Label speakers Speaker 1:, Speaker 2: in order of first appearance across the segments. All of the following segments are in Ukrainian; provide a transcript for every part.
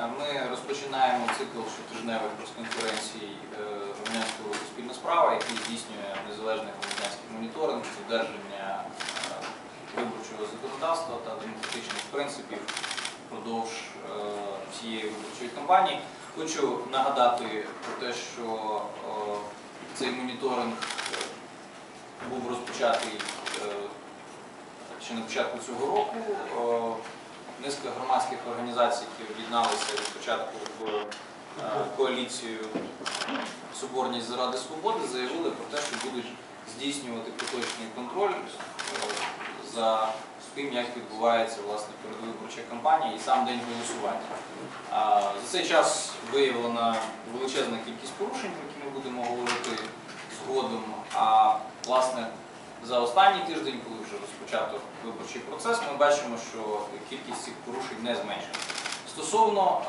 Speaker 1: Е, Ми розпочинаємо цикл щотижневих прес-конференцій е, громадянського спільна справа, який здійснює незалежний громадянський моніторинг, додержання е, виборчого законодавства та демократичних принципів впродовж всієї виборчої кампанії. Хочу нагадати про те, що цей моніторинг був розпочатий ще на початку цього року. Низка громадських організацій, які об'єдналися від початку в е, коаліцію Соборність заради свободи, заявили про те, що будуть здійснювати поточний контроль е, за тим, як відбувається власне передвиборча кампанія і сам день голосування. За цей час виявлена величезна кількість порушень, про які ми будемо говорити згодом. А власне за останній тиждень, коли вже розпочато виборчий процес, ми бачимо, що кількість цих порушень не зменшилася. Стосовно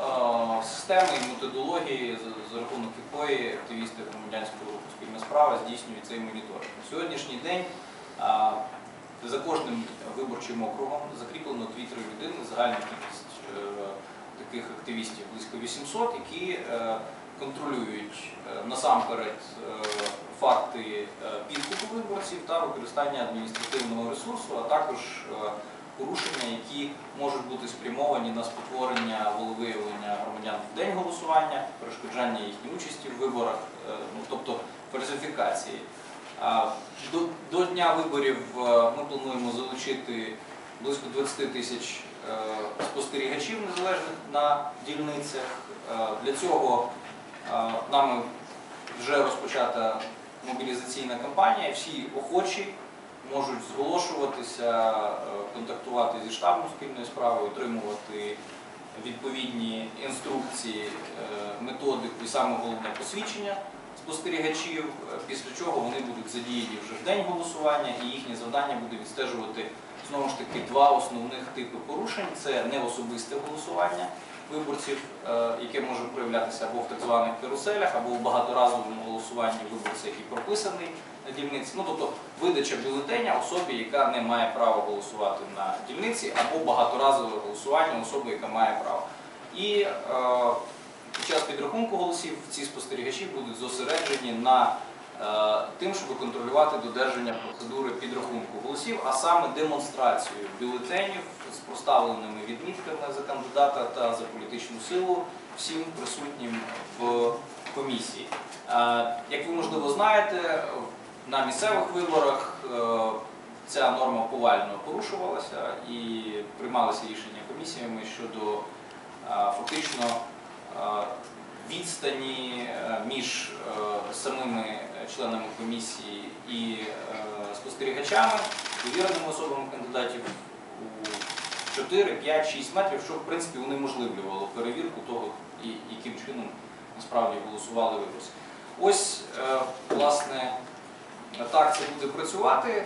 Speaker 1: е, системи і методології, за, рахунок якої активісти громадянського руху спільна справа здійснюють цей моніторинг. На сьогоднішній день е, за кожним виборчим округом закріплено 2-3 людини, загальна кількість е, таких активістів близько 800, які контролюють е, насамперед е, факти е, підкупу виборців та використання адміністративного ресурсу, а також порушення, які можуть бути спрямовані на спотворення волевиявлення громадян в день голосування, перешкоджання їхньої участі в виборах, ну, тобто фальсифікації. До, дня виборів ми плануємо залучити близько 20 тисяч спостерігачів незалежних на дільницях. Для цього нами вже розпочата мобілізаційна кампанія. Всі охочі можуть зголошуватися, е, контактувати зі штабом спільної справи, отримувати відповідні інструкції, е, методику і саме головне посвідчення спостерігачів, е, після чого вони будуть задіяні вже в день голосування, і їхнє завдання буде відстежувати знову ж таки два основних типи порушень: це неособисте голосування виборців, е, яке може проявлятися або в так званих каруселях, або в багаторазовому голосуванні виборця, який прописаний на дільниці. Ну тобто видача бюлетеня особі, яка не має права голосувати на дільниці, або багаторазове голосування особи, яка має право. І е, під час підрахунку голосів ці спостерігачі будуть зосереджені на е, тим, щоб контролювати додержання процедури підрахунку голосів, а саме демонстрацію бюлетенів з проставленими відмітками за кандидата та за політичну силу всім присутнім в комісії. Е, Як ви можливо знаєте, на місцевих виборах е, ця норма повально порушувалася і приймалися рішення комісіями щодо е, фактично відстані між самими членами комісії і спостерігачами, довіреними особами кандидатів у 4, 5, 6 метрів, що в принципі унеможливлювало перевірку того, яким чином насправді голосували виборці. Ось, е, власне, так це буде працювати. Е,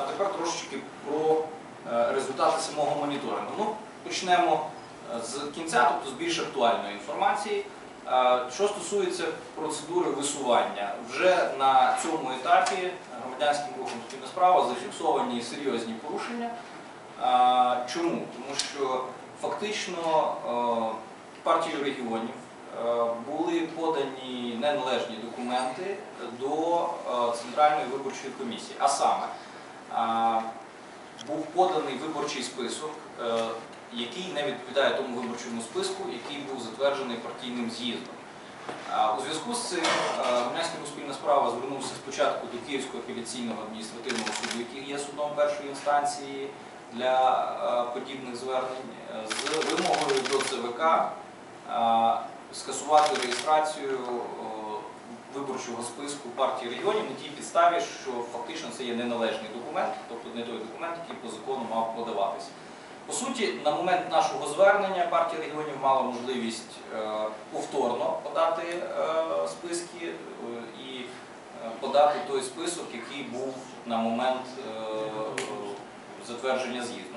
Speaker 1: А тепер трошечки про е, результати самого моніторингу. Ну, почнемо з кінця, тобто з більш актуальної інформації. Що стосується процедури висування, вже на цьому етапі громадянським рухом спільна справа зафіксовані серйозні порушення. Чому? Тому що фактично е, партією регіонів е, були подані неналежні документи до е, Центральної виборчої комісії. А саме був поданий виборчий список, який не відповідає тому виборчому списку, який був затверджений партійним з'їздом. У зв'язку з цим громадянська спільна справа звернувся спочатку до Київського апеляційного адміністративного суду, який є судом першої інстанції для е, подібних звернень, е, з вимогою до ЦВК е, скасувати реєстрацію виборчого списку партії регіонів на тій підставі, що фактично це є неналежний документ, тобто не той документ, який по закону мав подаватися. По суті, на момент нашого звернення партія регіонів мала можливість повторно подати списки і подати той список, який був на момент затвердження з'їзду.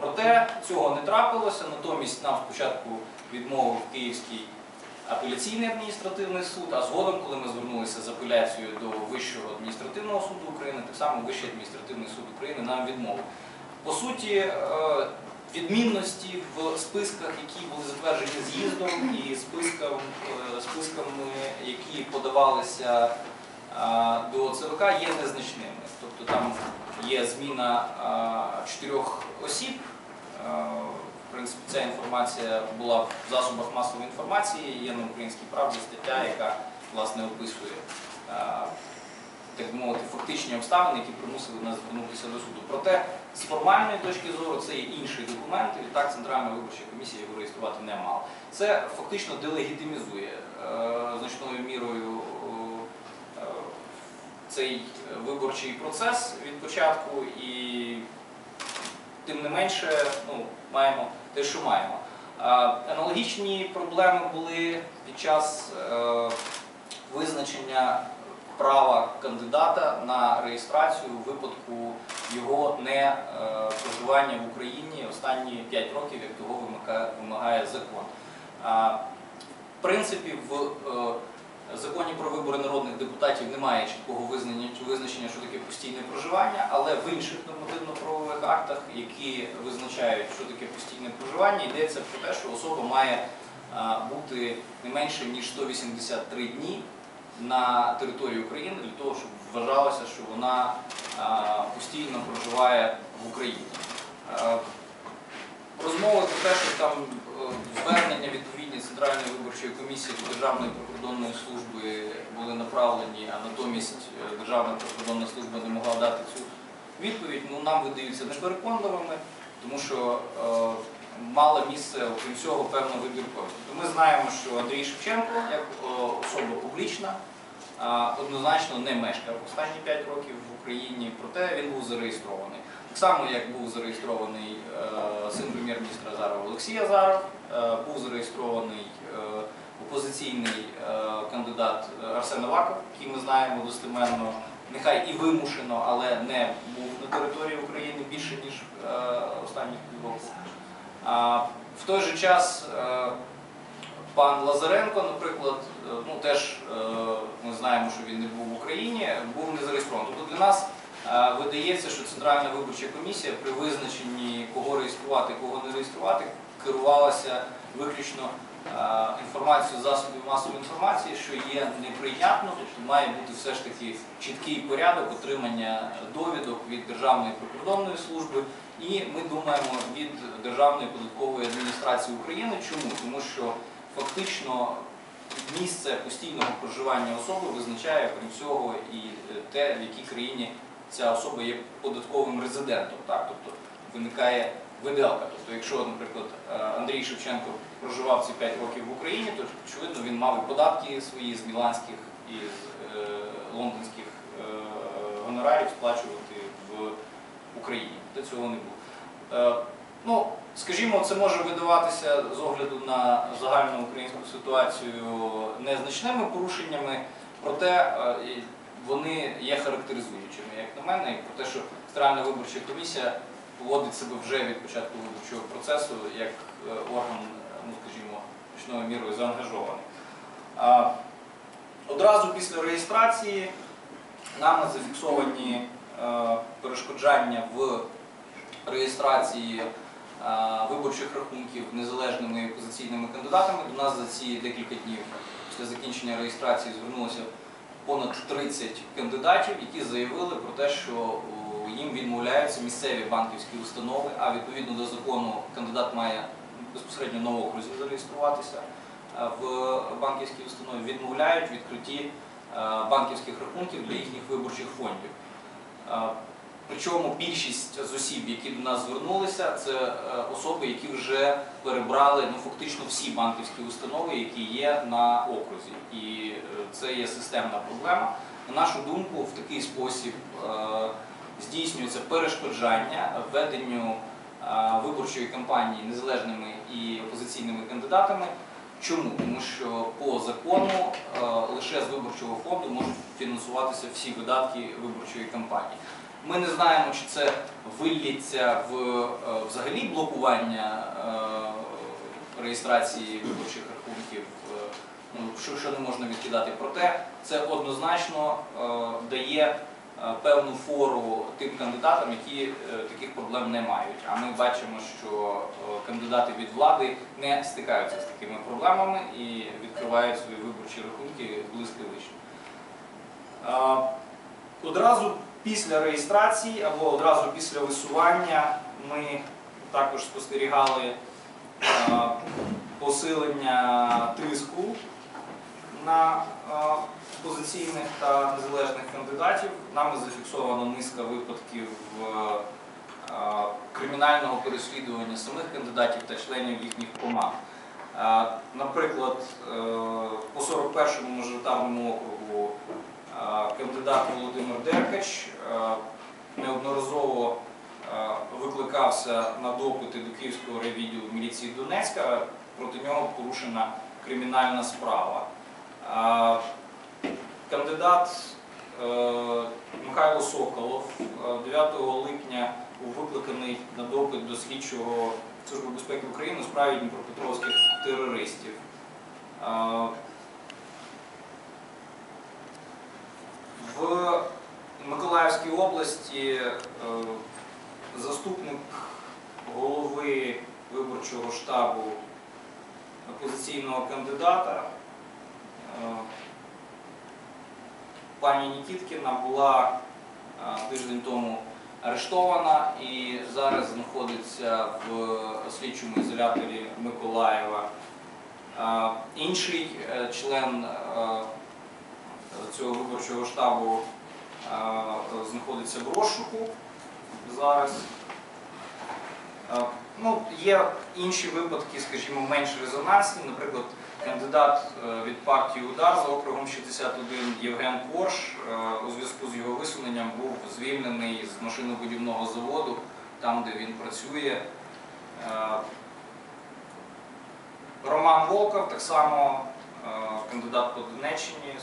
Speaker 1: Проте цього не трапилося, натомість нам спочатку відмовив Київський апеляційний адміністративний суд, а згодом, коли ми звернулися з апеляцією до Вищого адміністративного суду України, так само Вищий адміністративний суд України нам відмовив. По суті, е, відмінності в списках, які були затверджені з'їздом, і спискам, е, списками, які подавалися до ЦВК, є незначними. Тобто там є зміна чотирьох осіб. В принципі, ця інформація була в засобах масової інформації, є на українській правді стаття, яка власне описує так би мовити, фактичні обставини, які примусили нас звернутися до суду. Проте з формальної точки зору це є інший документ, і відтак Центральна виборча комісія його реєструвати не мала. Це фактично делегітимізує е, значною мірою цей виборчий процес від початку і тим не менше ну, маємо те, що маємо. Е, Аналогічні проблеми були під час е, визначення права кандидата на реєстрацію у випадку його не е, проживання в Україні останні 5 років, як того вимагає закон. В принципі, в е, законі про вибори народних депутатів немає чіткого визначення, що таке постійне проживання, але в інших нормативно-правових актах, які визначають, що таке постійне проживання, йдеться про те, що особа має бути не менше ніж 183 дні на території України для того, щоб вважалося, що вона постійно проживає в Україні. Розмови про те, що там е, звернення відповідні Центральної виборчої комісії до Державної прикордонної служби були направлені, а натомість е, Державна прикордонна служба не могла дати цю відповідь, ну нам видаються непереконливими, тому що е, мала місце, окрім всього, певна вибірковість. Ми знаємо, що Андрій Шевченко, як е, особа публічна, однозначно не мешкав останні 5 років в Україні, проте він був зареєстрований. Так само, як був зареєстрований е, син прем'єр-міністра Азарова Олексій Азаров, був зареєстрований е, опозиційний е, кандидат Арсен Аваков, який ми знаємо достеменно, нехай і вимушено, але не був на території України більше, ніж е, останніх півроку. В той же час е, пан Лазаренко, наприклад, е, ну теж е, ми знаємо, що він не був в Україні, був не зареєстрований. Тобто для нас е, видається, що Центральна виборча комісія при визначенні кого реєструвати, кого не реєструвати, керувалася виключно інформацією засобів масової інформації, що є неприйнятно, тобто має бути все ж таки чіткий порядок отримання довідок від Державної прикордонної служби. І ми думаємо від Державної податкової адміністрації України. Чому? Тому що фактично місце постійного проживання особи визначає крім всього і те, в якій країні ця особа є податковим резидентом. Тобто виникає виделка. Тобто, якщо, наприклад, е, Андрій Шевченко проживав ці 5 років в Україні, то очевидно він мав і податки свої з міланських і з е, лондонських е, гонорарів сплачувати в Україні. До цього не було. Е, Ну, скажімо, це може видаватися з огляду на загальну українську ситуацію незначними порушеннями, проте е, вони є характеризуючими, як на мене, і про те, що Центральна виборча комісія поводить себе вже від початку виборчого процесу як е, орган, ну скажімо, значною мірою заангажований. Одразу після реєстрації нами зафіксовані е, перешкоджання в реєстрації е, виборчих рахунків незалежними опозиційними кандидатами. До нас за ці декілька днів після закінчення реєстрації звернулося понад 30 кандидатів, які заявили про те, що їм відмовляються місцеві банківські установи, а відповідно до закону кандидат має безпосередньо на окрузі зареєструватися е, в банківській установі, відмовляють відкритті е, банківських рахунків для їхніх виборчих фондів. Е, Причому більшість з осіб, які до нас звернулися, це особи, які вже перебрали ну, фактично всі банківські установи, які є на окрузі. І це є системна проблема. На нашу думку, в такий спосіб здійснюється перешкоджання введенню виборчої кампанії незалежними і опозиційними кандидатами. Чому? Тому що по закону лише з виборчого фонду можуть фінансуватися всі видатки виборчої кампанії. Ми не знаємо, чи це виллється в взагалі блокування реєстрації виборчих рахунків, ну, що, не можна відкидати. Проте це однозначно дає
Speaker 2: певну фору тим кандидатам, які е, таких проблем не мають. А ми бачимо, що е, кандидати від влади не стикаються з такими проблемами і відкривають свої виборчі рахунки блискавично.
Speaker 1: Е, Одразу після реєстрації або одразу після висування ми також спостерігали е, посилення тиску на опозиційних та незалежних кандидатів. Нами зафіксовано низка випадків е, кримінального переслідування самих кандидатів та членів їхніх команд. Е, Наприклад, е, по 41-му мажоритарному округу кандидат Володимир Деркач неодноразово викликався на допити до Київського райвідділу міліції Донецька. Проти нього порушена кримінальна справа. Е, Кандидат е, Михайло Соколов е, 9 липня був викликаний на допит до слідчого Служби безпеки України у справі дніпропетровських терористів. Е, В Миколаївській області е, заступник голови виборчого штабу опозиційного кандидата е, пані Нікіткіна була е, тиждень тому арештована і зараз знаходиться в слідчому ізоляторі Миколаєва. Е, Інший е, член е, цього виборчого штабу е, знаходиться в розшуку зараз. Ну, є інші випадки, скажімо, менш резонансні. Наприклад, кандидат е, від партії Удар за округом 61 Євген Корж е, у зв'язку з його висуненням був звільнений з машинобудівного заводу, там, де він працює. Е, Роман Волков, так само кандидат по Донеччині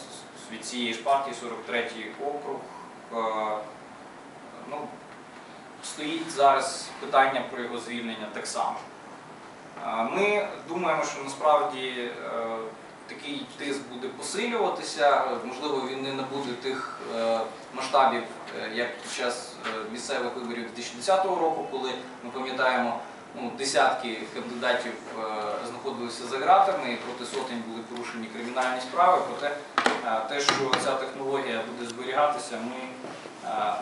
Speaker 1: від цієї ж партії, 43-й округ. Ну, стоїть зараз питання про його звільнення так само. Ми думаємо, що насправді е, такий тиск буде посилюватися. Можливо, він не набуде тих е, масштабів, е, як під час місцевих виборів 2010 року, коли ми пам'ятаємо, ну, десятки кандидатів знаходилися за ґратами і проти сотень були порушені кримінальні справи. Проте те, що ця технологія буде зберігатися, ми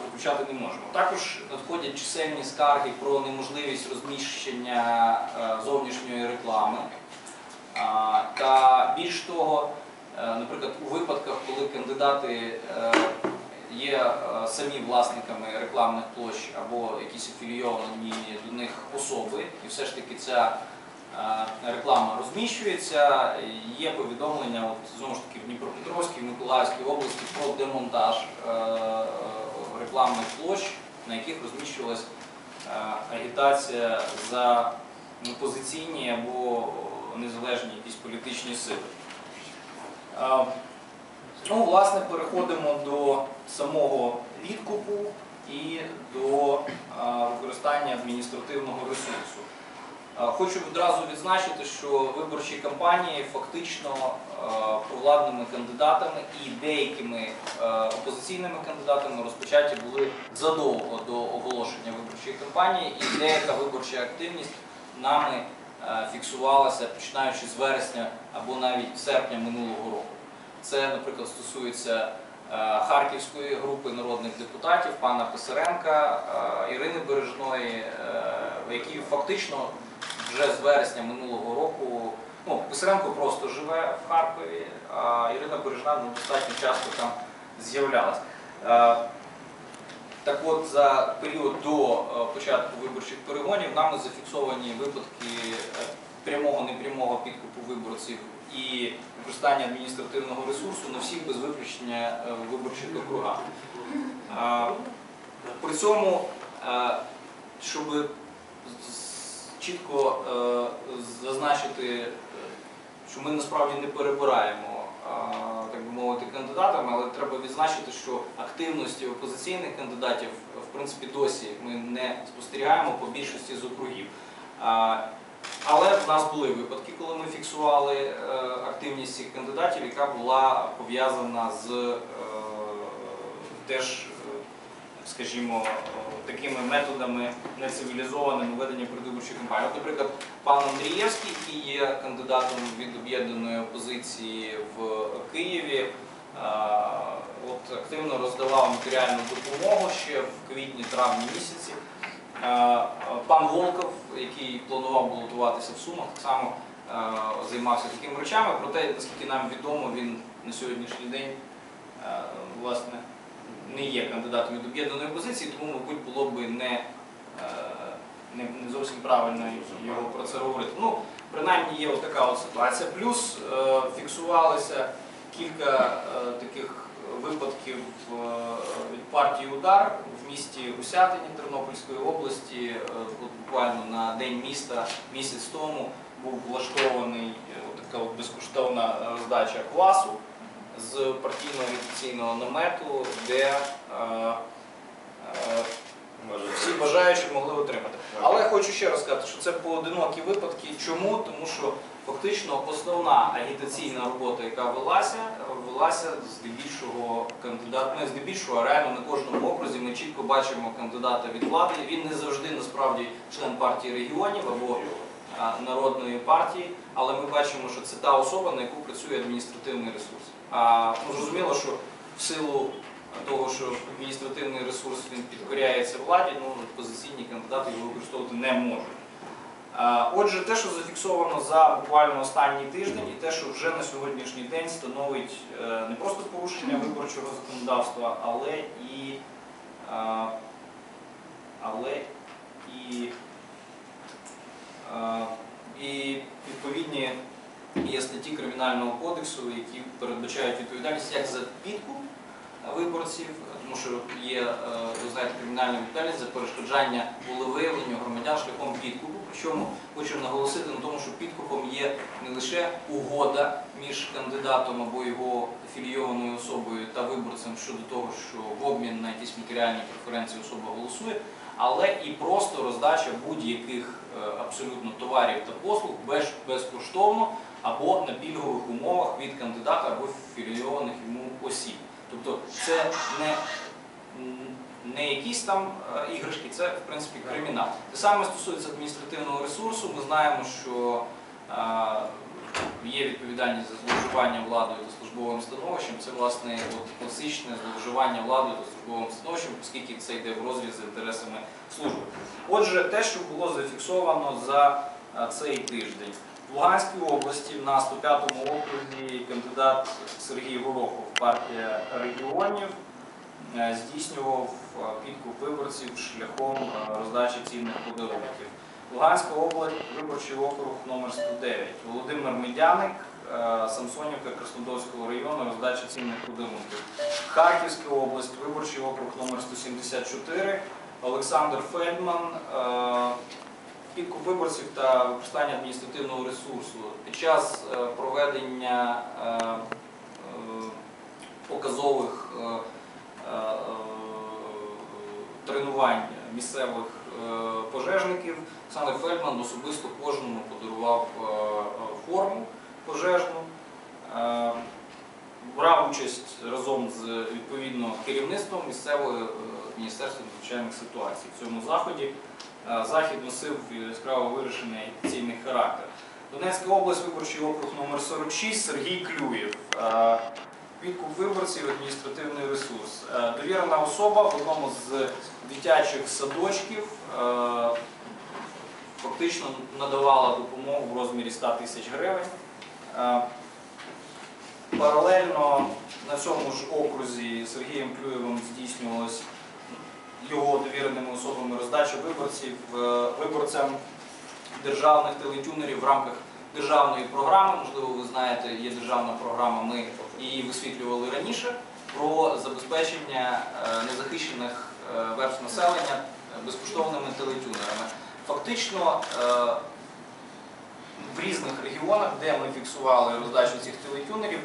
Speaker 1: виключати не можемо. Також надходять чисельні скарги про неможливість розміщення е, зовнішньої реклами. Та більш того, е, наприклад, у випадках, коли кандидати е, є е, самі власниками рекламних площ або якісь афілійовані до них особи, і все ж таки ця е, реклама розміщується, є повідомлення от, знову ж таки в Дніпропетровській, Миколаївській області про демонтаж е, е, рекламних площ, на яких розміщувалась е, агітація за опозиційні або незалежні якісь політичні сили. Е, Ну, власне, переходимо до самого підкупу і до е, використання адміністративного ресурсу. Хочу відразу відзначити, що виборчі кампанії фактично провладними кандидатами і деякими е, опозиційними кандидатами розпочаті були задовго до оголошення виборчої кампанії, і деяка виборча активність нами е, фіксувалася починаючи з вересня або навіть серпня минулого року. Це, наприклад, стосується е, Харківської групи народних депутатів, пана Писаренка, е, Ірини Бережної, е, які фактично вже з вересня минулого року, ну, Писаренко просто живе в Харкові, а Ірина Бережна ну, достатньо часто там з'являлась. Е, Так от, за період до е, початку виборчих перегонів нами зафіксовані випадки е, прямого непрямого підкупу виборців і використання адміністративного ресурсу на всіх без виключення виборчих округах. При цьому, щоб чітко е, зазначити, що ми насправді не перебираємо, е, так би мовити, кандидатами, але треба відзначити, що активності опозиційних кандидатів в принципі досі ми не спостерігаємо по більшості з округів. Е, Але в нас були випадки, коли ми фіксували активність цих кандидатів, яка була пов'язана з теж скажімо, такими методами нецивілізованими ведення передвиборчої кампанії. От, наприклад, пан Андрієвський, який є кандидатом від об'єднаної опозиції в Києві, от активно роздавав матеріальну допомогу ще в квітні-травні місяці. Пан Волков, який планував балотуватися в Сумах, так само займався такими речами. Проте, наскільки нам відомо, він на сьогоднішній день власне не є кандидатом від об'єднаної опозиції, тому, мабуть, було б не, е, не, зовсім правильно його про це говорити. Ну, принаймні є така от ситуація. Плюс е, фіксувалося кілька е, таких випадків від партії Удар в місті Гусятині Тернопільської області. От буквально на день міста місяць тому був влаштований така от безкоштовна роздача класу з партійного агітаційного намету, де е, е, всі бажаючі могли отримати. Але хочу ще раз сказати, що це поодинокі випадки. Чому? Тому що фактично основна агітаційна робота, яка велася, велася здебільшого кандидат. Ми здебільшого а реально на кожному окрузі ми чітко бачимо кандидата від влади. Він не завжди насправді член партії регіонів або народної партії, але ми бачимо, що це та особа, на яку працює адміністративний ресурс. А ну, зрозуміло, що в силу того, що адміністративний ресурс він підкоряється владі, ну позиційні кандидати його використовувати не можуть. А, Отже, те, що зафіксовано за буквально останній тиждень, і те, що вже на сьогоднішній день становить е, не просто порушення виборчого законодавства, але і, е, але і, е, і відповідні є статті Кримінального кодексу, які передбачають відповідальність як за підкуп виборців, тому що є, е, ви знаєте, кримінальна відповідальність за перешкоджання волевиявленню громадян шляхом підкупу. Причому хочу наголосити на тому, що підкупом є не лише угода між кандидатом або його афілійованою особою та виборцем щодо того, що в обмін на якісь матеріальні преференції особа голосує, але і просто роздача будь-яких е, абсолютно товарів та послуг безкоштовно або на пільгових умовах від кандидата або афілійованих йому осіб. Тобто це не, не якісь там е, іграшки, це в принципі кримінал. Те саме стосується адміністративного ресурсу. Ми знаємо, що е, є відповідальність за зловживання владою та службовим становищем. Це власне от, класичне зловживання владою та службовим становищем, оскільки це йде в розріз з інтересами служби. Отже, те, що було зафіксовано за цей тиждень. В Луганській області на 105-му окрузі кандидат Сергій Горохов, партія регіонів, е, здійснював е, підкуп виборців шляхом е, роздачі цінних подарунків. Луганська область, виборчий округ номер 109. Володимир Медяник, е, Самсонівка Краснодольського району, роздача цінних подарунків. Харківська область, виборчий округ номер 174. Олександр Фельдман, е, підкуп виборців та використання адміністративного ресурсу. Під час е, проведення е, е, показових тренувань місцевих пожежників Олександр Фельдман особисто кожному подарував форму пожежну. Брав участь разом з відповідно керівництвом місцевого е, міністерства надзвичайних ситуацій в цьому заході. Е, Захід носив яскраво вирішений агітаційний характер. Донецька область, виборчий округ номер 46 Сергій Клюєв. Е, Підкуп виборців, адміністративний ресурс. Е, Довірена особа в одному з дитячих садочків фактично надавала допомогу в розмірі 100 тисяч гривень. Паралельно на цьому ж окрузі Сергієм Клюєвим здійснювалось його довіреними особами роздача виборців е, виборцям державних телетюнерів в рамках державної програми. Можливо, ви знаєте, є державна програма, ми її висвітлювали раніше про забезпечення е, незахищених е, верств населення безкоштовними телетюнерами. Фактично в різних регіонах, де ми фіксували роздачу цих телетюнерів,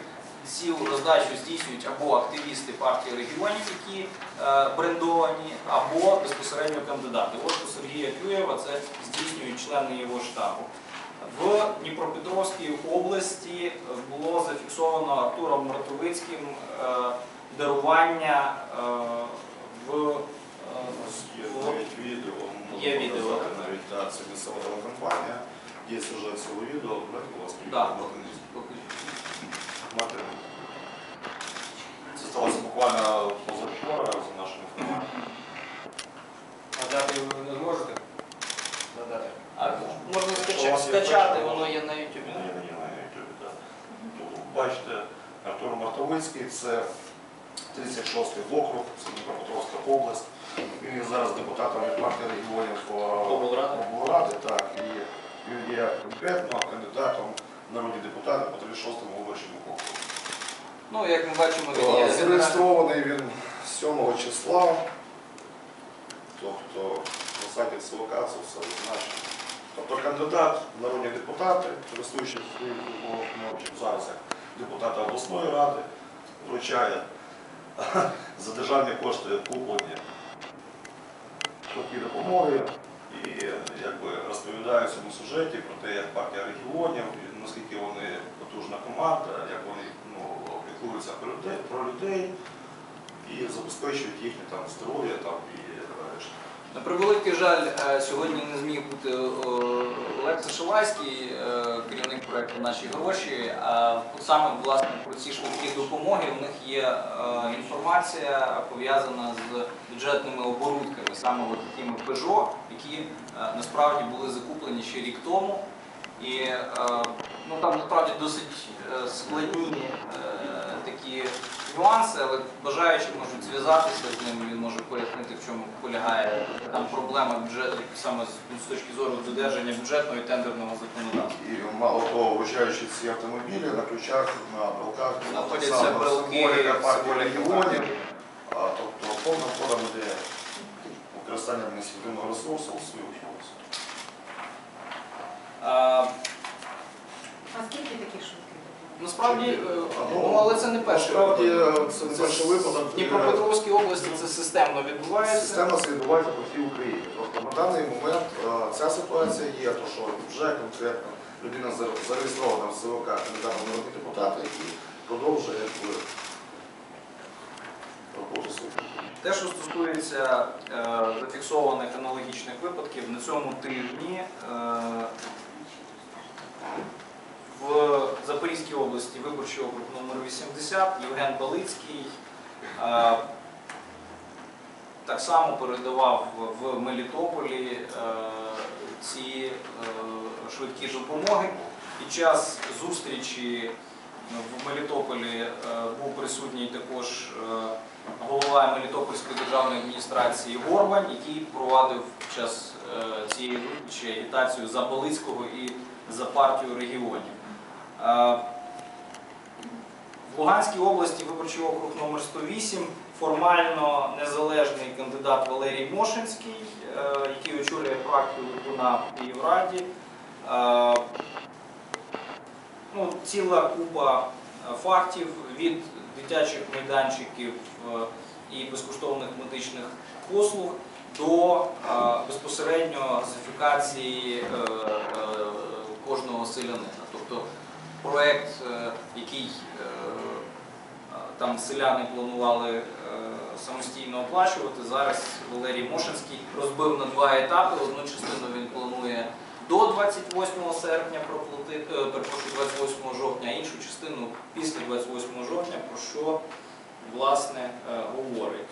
Speaker 1: цю роздачу здійснюють або активісти партії регіонів, які е, брендовані, або безпосередньо кандидати. От у Сергія Клюєва це здійснюють члени його штабу. В Дніпропетровській області було зафіксовано Артуром Мартовицьким е, дарування е, в
Speaker 3: є навіть відео,
Speaker 4: Є відео,
Speaker 3: навіть це місцева телекомпанія. Є сюжет цього відео,
Speaker 1: Так.
Speaker 3: Мартин.
Speaker 1: Покажіть.
Speaker 3: Мартин. Це сталося буквально позавчора, за нашою інформацією.
Speaker 5: А дати ви не зможете? Надати.
Speaker 4: А можна скачати, скачати, воно є на YouTube.
Speaker 3: Ні, ні, ні, на YouTube, так. Бачите, Артур Мартовицький, це 36-й округ, це Дніпропетровська область. Він є зараз депутатом від партії регіонів по
Speaker 4: Облради.
Speaker 3: так, і він є конкретно кандидатом народні депутати по 36-му виборчому округу.
Speaker 1: Ну, як ми бачимо, він є
Speaker 3: Е. Зареєстрований він 7 числа, тобто на сайті ЦВК це все зазначено. Тобто кандидат в народні депутати, користуючись своїм зараз як депутата обласної ради, вручає за державні кошти куплені швидкі допомоги і якби розповідає в цьому сюжеті про те, як партія регіонів, наскільки вони потужна команда, як вони піклуються про людей, про людей і забезпечують їхнє там здоров'я там, і решта.
Speaker 1: На превеликий жаль, е, сьогодні не зміг бути е, Олекса Шилайський, е, керівник проекту Наші гроші. А саме власне про ці швидкі допомоги в них є е, інформація пов'язана з бюджетними оборудками, саме такими Peugeot, які е, насправді були закуплені ще рік тому. І е, ну, там насправді досить е, складні е, такі нюанси, але бажаючі можуть зв'язатися з ним, він може пояснити, в чому полягає там проблема бюджету саме з, з точки зору додержання бюджетного і тендерного законодавства.
Speaker 3: І мало того, вручаючи ці автомобілі, на ключах, на брелках,
Speaker 1: Знаходяться
Speaker 3: саме
Speaker 1: брелки,
Speaker 3: символіка партії регіонів, а, тобто повним ходом іде використання адміністративного ресурсу у свою користь.
Speaker 1: А,
Speaker 6: А скільки таких допомог?
Speaker 1: Насправді, е, ну, але це не перший
Speaker 3: Насправді
Speaker 1: випадок.
Speaker 3: це не перший випадок.
Speaker 1: В Дніпропетровській області це системно відбувається.
Speaker 3: Система це відбувається по всій Україні. Тобто на даний момент е, ця ситуація є, то що вже конкретно людина зареєстрована в ЦВК кандидатом народні депутати, який продовжує роботу свою.
Speaker 1: Те, що стосується е, зафіксованих аналогічних випадків, на цьому тижні е, в Запорізькій області виборчий округ номер 80 Євген Балицький так само передавав в- Мелітополі ці швидкі допомоги. Під час зустрічі в Мелітополі був присутній також голова Мелітопольської державної адміністрації Горбань, який провадив під час цієї зустрічі агітацію за Балицького і за партію регіонів. В Луганській області виборчий округ номер 108 формально незалежний кандидат Валерій Мошинський, е, який очолює фракцію Литвина в Київраді. Е, Ну, ціла купа е, фактів від дитячих майданчиків і безкоштовних медичних послуг до безпосередньо газифікації кожного селянина. Тобто проект, е, який е, там селяни планували е, самостійно оплачувати, зараз Валерій Мошинський розбив на два етапи. Одну частину він планує до 28 серпня проплатити, перепрошую, 28 жовтня, а іншу частину після 28 жовтня, про що власне говорить.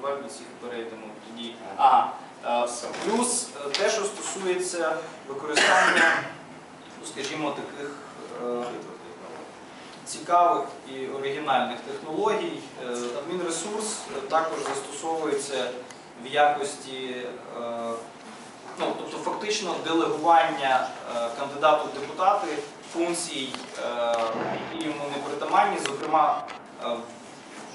Speaker 1: Давай до цих перейдемо тоді. А, е, плюс те, що стосується використання, скажімо, таких цікавих і оригінальних технологій. Е, Адмінресурс е, також застосовується в якості, е, ну, тобто фактично делегування е, кандидату в депутати функцій, е, які йому не притаманні, зокрема е,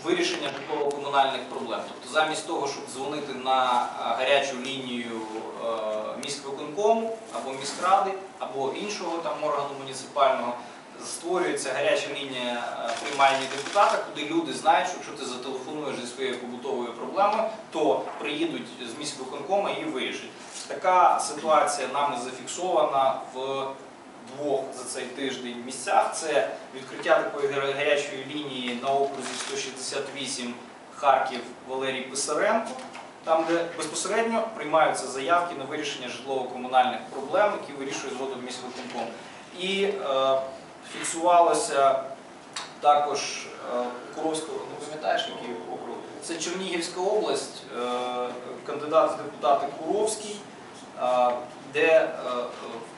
Speaker 1: вирішення житлово-комунальних проблем. Тобто замість того, щоб дзвонити на е, гарячу лінію е, міськвиконкому або міськради, або іншого там органу муніципального, створюється гаряча лінія е, приймальні депутата, куди люди знають, що якщо ти зателефонуєш зі своєю побутовою проблемою, то приїдуть з міськвиконкома і вирішать. Така ситуація нами зафіксована в двох за цей тиждень місцях. Це відкриття такої гарячої лінії на окрузі 168 Харків Валерій Писаренко. там, де безпосередньо приймаються заявки на вирішення житлово-комунальних проблем, які вирішує згодом міськвиконком. І е, фіксувалося також е, Куровського, не пам'ятаєш, який округ? Це Чернігівська область, е, кандидат в депутати Куровський, е, де е,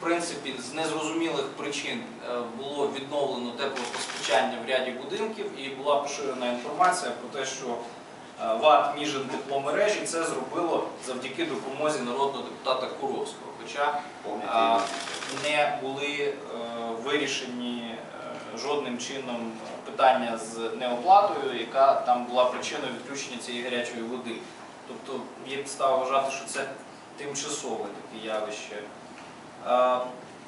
Speaker 1: принципі з незрозумілих причин е, було відновлено теплопостачання в ряді будинків і була поширена інформація про те, що е, ВАД Міжин тепломережі це зробило завдяки допомозі народного депутата Куровського. Хоча не були е, вирішені е, жодним чином питання з неоплатою, яка там була причиною відключення цієї гарячої води. Тобто є підстава вважати, що це тимчасове таке явище. Е,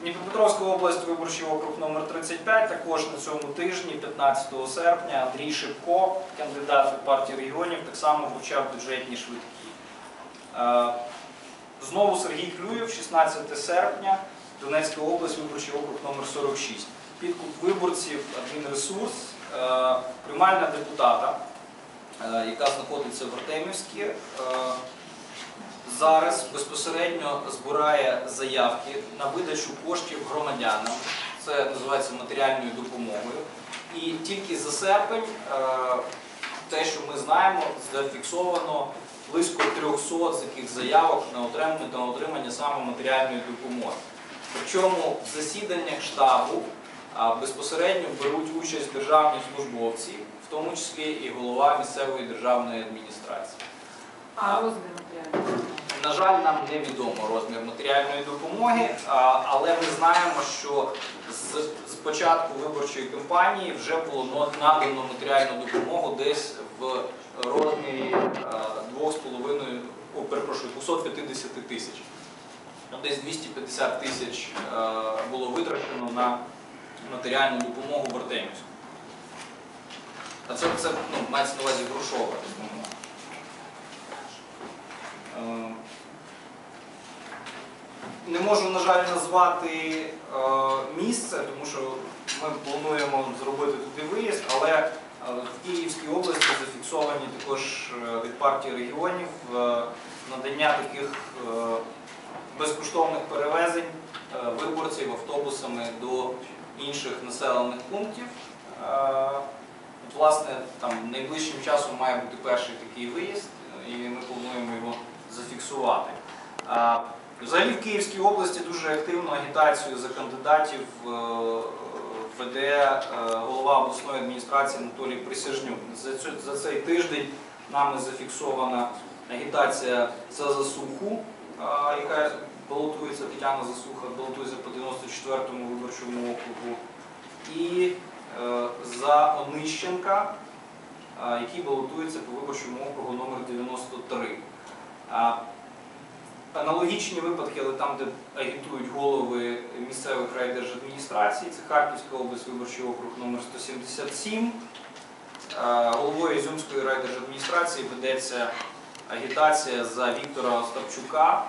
Speaker 1: Дніпропетровська область, виборчий округ номер 35, також на цьому тижні, 15 серпня, Андрій Шипко, кандидат від партії регіонів, так само вручав бюджетні швидкі. Е, Знову Сергій Клюєв, 16 серпня, Донецька область, виборчий округ номер 46. Підкуп виборців, адмінресурс, е, приймальна депутата, яка знаходиться в Артемівській, зараз безпосередньо збирає заявки на видачу коштів громадянам. Це називається матеріальною допомогою. І тільки за серпень, е, те, що ми знаємо, зафіксовано близько 300 з таких заявок на отримання, на отримання саме матеріальної допомоги. Причому в засіданнях штабу безпосередньо беруть участь державні службовці, в тому числі і голова місцевої державної адміністрації.
Speaker 6: А розмір матеріалів?
Speaker 1: На жаль, нам невідомо розмір матеріальної допомоги, але ми знаємо, що з, початку виборчої кампанії вже було надано матеріальну допомогу десь в розмірі 2,5, перепрошую, 250 тисяч. Ну, Десь 250 тисяч було витрачено на матеріальну допомогу в Артемівську. А це, це ну, мається на увазі грошова допомога. Не можу, на жаль, назвати е, місце, тому що ми плануємо зробити туди виїзд, але е, в Київській області зафіксовані також е, від партії регіонів надання таких безкоштовних перевезень виборців автобусами до інших населених пунктів. От, власне, там найближчим часом має бути перший такий виїзд, і ми плануємо його зафіксувати. Взагалі в Київській області дуже активну агітацію за кандидатів е, веде е, голова обласної адміністрації Анатолій Присяжнюк. За, цей тиждень нами зафіксована агітація за засуху, яка балотується Тетяна Засуха, балотується по 94-му виборчому округу. І е, за Онищенка, який балотується по виборчому округу номер 93. Аналогічні випадки, але там, де агітують голови місцевих райдержадміністрацій, це Харківська область, виборчий округ номер 177. Головою Ізюмської райдержадміністрації ведеться агітація за Віктора Остапчука,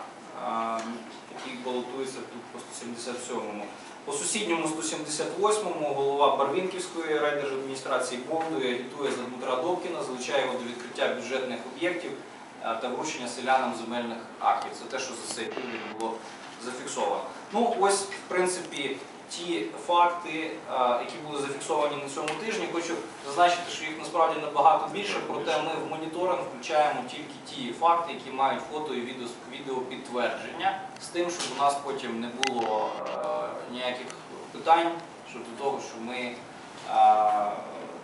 Speaker 1: який балотується тут по 177-му. По сусідньому 178-му голова Барвінківської райдержадміністрації Бовдою агітує за Дмитра Добкіна, залучає його до відкриття бюджетних об'єктів е, та вручення селянам земельних актів. Це те, що за цей тиждень було зафіксовано. Ну, ось, в принципі, ті факти, е, які були зафіксовані на цьому тижні. Хочу зазначити, що їх насправді набагато більше, проте ми в моніторинг включаємо тільки ті факти, які мають фото і відео, відеопідтвердження, з тим, щоб у нас потім не було е, ніяких питань щодо того, що ми е,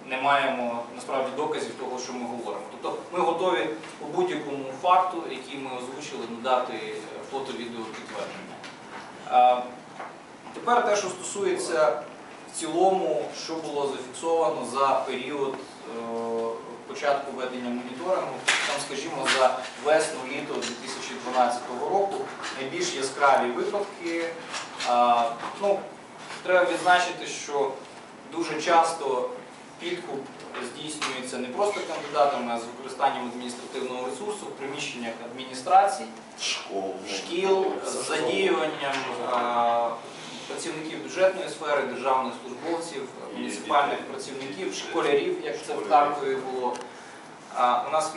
Speaker 1: не маємо насправді доказів того, що ми говоримо. Тобто ми готові по будь-якому факту, який ми озвучили, надати фото-відео підтвердження. Е, Тепер те, що стосується в цілому, що було зафіксовано за період е, початку ведення моніторингу, там, скажімо, за весну-літо 2012 року найбільш яскраві випадки. Ну, треба відзначити, що дуже часто підкуп здійснюється не просто кандидатами, а з використанням адміністративного ресурсу в приміщеннях адміністрацій,
Speaker 3: Школ.
Speaker 1: шкіл з задіюванням а, працівників бюджетної сфери, державних службовців, муніципальних працівників, школярів, як це в Харкові було. А, У нас